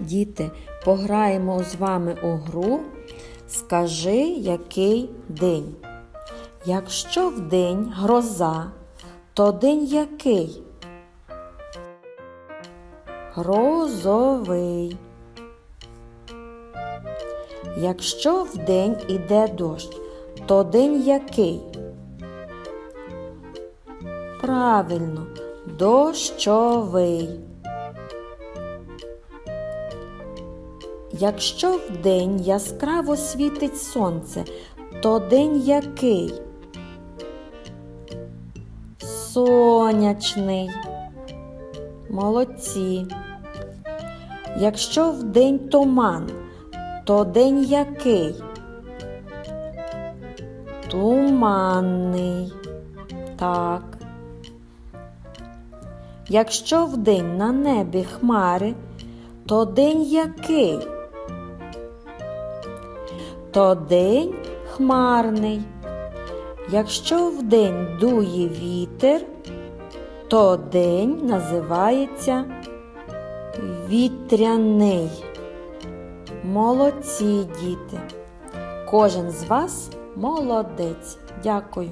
Діти, пограємо з вами у гру. Скажи, який день. Якщо в день гроза, то день який? Грозовий. Якщо в день іде дощ, то день який? Правильно, дощовий. Якщо вдень яскраво світить сонце, то день який? Сонячний. Молодці. Якщо вдень туман, то день який? Туманний. Так. Якщо вдень на небі хмари, то день який? То день хмарний. Якщо вдень дує вітер, то день називається вітряний. Молодці діти. Кожен з вас молодець. Дякую.